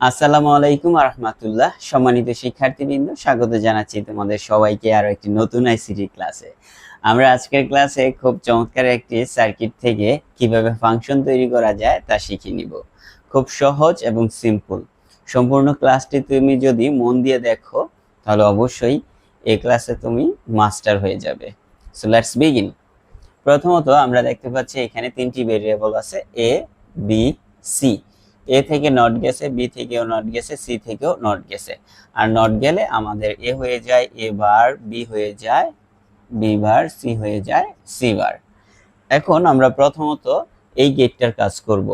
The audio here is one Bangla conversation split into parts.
আসসালামু আলাইকুম রহমতুল্লাহ সম্মানিত শিক্ষার্থীবৃন্দ, স্বাগত জানাচ্ছি তোমাদের সবাইকে আরও একটি নতুন আইসিটি ক্লাসে আমরা আজকের ক্লাসে খুব চমৎকার একটি সার্কিট থেকে কীভাবে ফাংশন তৈরি করা যায় তা শিখে নিব। খুব সহজ এবং সিম্পল সম্পূর্ণ ক্লাসটি তুমি যদি মন দিয়ে দেখো, তাহলে অবশ্যই এই ক্লাসে তুমি মাস্টার হয়ে যাবে। সো লেটস বিগিন প্রথমত আমরা দেখতে পাচ্ছি এখানে তিনটি ভেরিয়েবল আছে এ বি সি এ থেকে নট গেছে বি থেকেও নট গেছে সি থেকেও নট গেছে। আর নট গেলে আমাদের এ হয়ে যায় এ বার বি হয়ে যায় বি বার সি হয়ে যায় সি বার। এখন আমরা প্রথমত এই গেটটার কাজ করব।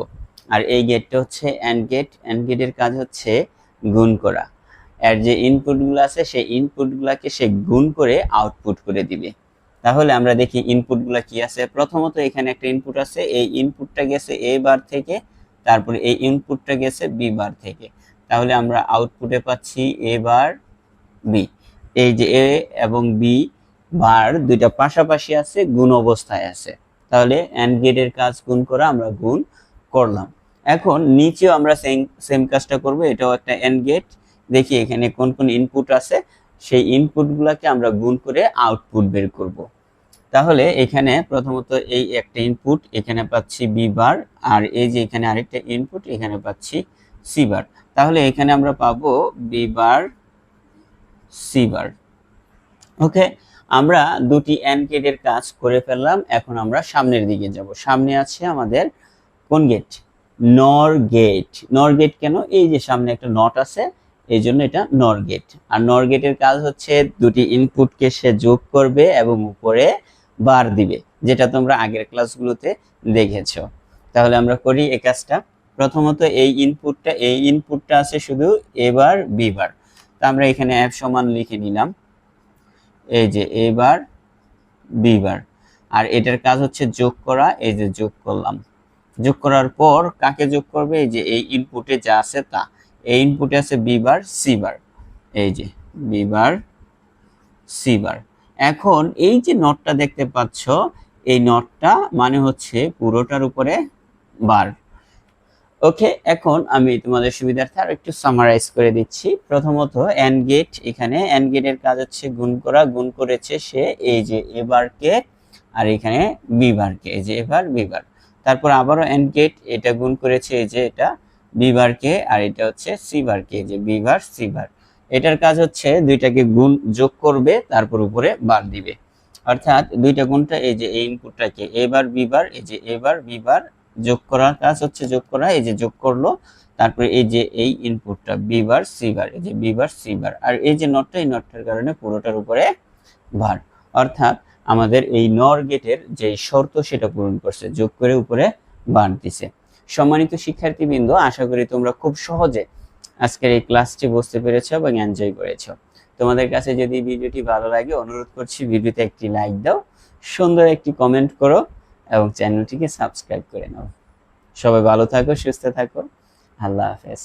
আর এই গেটটা হচ্ছে অ্যান্ড গেট অ্যান্ড গেটের কাজ হচ্ছে গুণ করা। এর যে ইনপুটগুলো আছে, সেই ইনপুটগুলোকে সে গুণ করে আউটপুট করে দিবে। তাহলে আমরা দেখি ইনপুটগুলো কি আছে। প্রথমত এখানে একটা ইনপুট আছে। এই ইনপুটটা গেছে এ বার থেকে তারপরে এই ইনপুটটা গেছে বি বার থেকে। তাহলে আমরা আউটপুটে পাচ্ছি এ বার বি এই যে এ এবং বি বার দুইটা পাশাপাশি আছে, গুণ অবস্থায় আছে। তাহলে অ্যান্ড গেটের কাজ গুণ করা আমরা গুণ করলাম। এখন নিচেও আমরা সেম সেম কাজটা করব, এটাও একটা অ্যান্ড গেট দেখি এখানে কোন কোন ইনপুট আছে, সেই ইনপুটগুলোকে আমরা গুণ করে আউটপুট বের করব। তাহলে এখানে প্রথমত এই একটা ইনপুট এখানে পাচ্ছি বি বার আর এই যে এখানে আরেকটা ইনপুট এখানে পাচ্ছি সি বার তাহলে এখানে আমরা পাবো বি বার সি বার ওকে আমরা দুটি অ্যান্ড গেটের কাজ করে ফেললাম, এখন আমরা সামনের দিকে যাব। সামনে আছে আমাদের কোন গেট নর গেট নর গেট কেন? এই যে সামনে একটা নট আছে, এই জন্য এটা নর গেট আর নর গেটের কাজ হচ্ছে দুটি ইনপুটকে সে যোগ করবে এবং উপরে বার দিবে, যেটা তোমরা আগের ক্লাসগুলোতে দেখেছ। তাহলে আমরা করি এই কাজটা। প্রথমত এই ইনপুটটা এই ইনপুটটা আছে শুধু এবার বিবার তা আমরা এখানে এফ সমান লিখে নিলাম। এই যে এবার বিবার আর এটার কাজ হচ্ছে যোগ করা, এই যে যোগ করলাম। যোগ করার পর কাকে যোগ করবে? এই যে এই ইনপুটে যা আছে তা। এই ইনপুটে আছে বিবার সিবার এই যে বিবার সিবার এখন এই যে নটটা দেখতে পাচ্ছ, এই নটটা মানে হচ্ছে পুরোটার উপরে বার ওকে এখন আমি তোমাদের সুবিধার্থে আর একটু সামারাইজ করে দিচ্ছি। প্রথমত এন্ড গেট এখানে এন্ড গেটের কাজ হচ্ছে গুণ করা। গুণ করেছে সে এই যে এবারকে আর এখানে বিবারকে এই যে এবার বিবার তারপর আবারও এন্ড গেট এটা গুণ করেছে এই যে এটা বিবারকে আর এটা হচ্ছে সিবারকে এই যে বিবার সিবার এটার কাজ হচ্ছে দুইটাকে গুণ যোগ করবে, তারপর উপরে বার দিবে। অর্থাৎ দুইটা গুণটা এই যে এই ইনপুটটাকে এবার বিবার এই যে এবার বিবার যোগ করার কাজ হচ্ছে যোগ করা, এই যে যোগ করল, তারপরে এই যে এই ইনপুটটা বিবার সিবার এই যে বিবার সিবার আর এই যে নটটা এই নটটার কারণে পুরোটার উপরে ভার অর্থাৎ আমাদের এই নর গেটের যে শর্ত সেটা পূরণ করছে, যোগ করে উপরে বার দিছে। সম্মানিত শিক্ষার্থীবৃন্দ, আশা করি তোমরা খুব সহজে আজকের এই ক্লাসটি বুঝতে পেরেছ এবং এনজয় করেছ। তোমাদের কাছে যদি ভিডিওটি ভালো লাগে, অনুরোধ করছি ভিডিওতে একটি লাইক দাও, সুন্দর একটি কমেন্ট করো এবং চ্যানেলটিকে সাবস্ক্রাইব করে নাও। সবাই ভালো থাকো, সুস্থ থাকো। আল্লাহ হাফেজ।